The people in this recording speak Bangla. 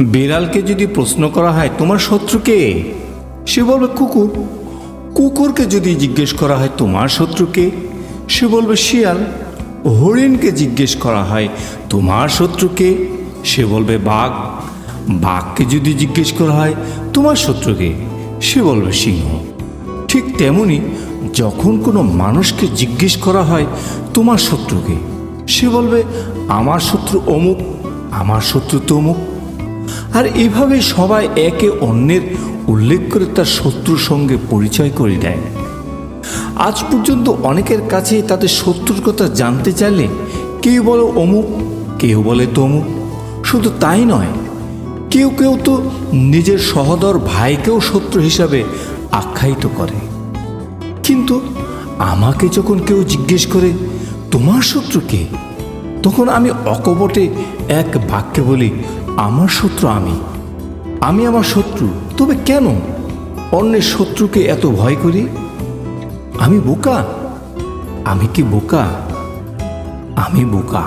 বিড়ালকে যদি প্রশ্ন করা হয়, তোমার শত্রু কে? সে বলবে, কুকুর। কুকুরকে যদি জিজ্ঞেস করা হয়, তোমার শত্রু কে? সে বলবে, শিয়াল। হরিণকে জিজ্ঞেস করা হয়, তোমার শত্রু কে? সে বলবে, বাঘ। বাঘকে যদি জিজ্ঞেস করা হয়, তোমার শত্রুকে সে বলবে, সিংহ। ঠিক তেমনি যখন কোনো মানুষকে জিজ্ঞেস করা হয়, তোমার শত্রুকে সে বলবে, আমার শত্রু অমুক, আমার শত্রু তমুক। আর এভাবে সবাই একে অন্যের উল্লেখ করে তার শত্রুর সঙ্গে পরিচয় করে দেয়। আজ পর্যন্ত অনেকের কাছে তাদের শত্রুর কথা জানতে চাইলে কেউ বলে অমুক, কেউ বলে তমুক। শুধু তাই নয়, কেউ কেউ তো নিজের সহদর ভাইকেও শত্রু হিসাবে আখ্যায়িত করে। কিন্তু আমাকে যখন কেউ জিজ্ঞেস করে, তোমার শত্রু কে? তখন আমি অকপটে এক বাক্যে বলি, আমার শত্রু আমি। আমি আমার শত্রু, তবে কেন? অন্যের শত্রুকে এত ভয় করি? আমি বোকা? আমি কি বোকা? আমি বোকা।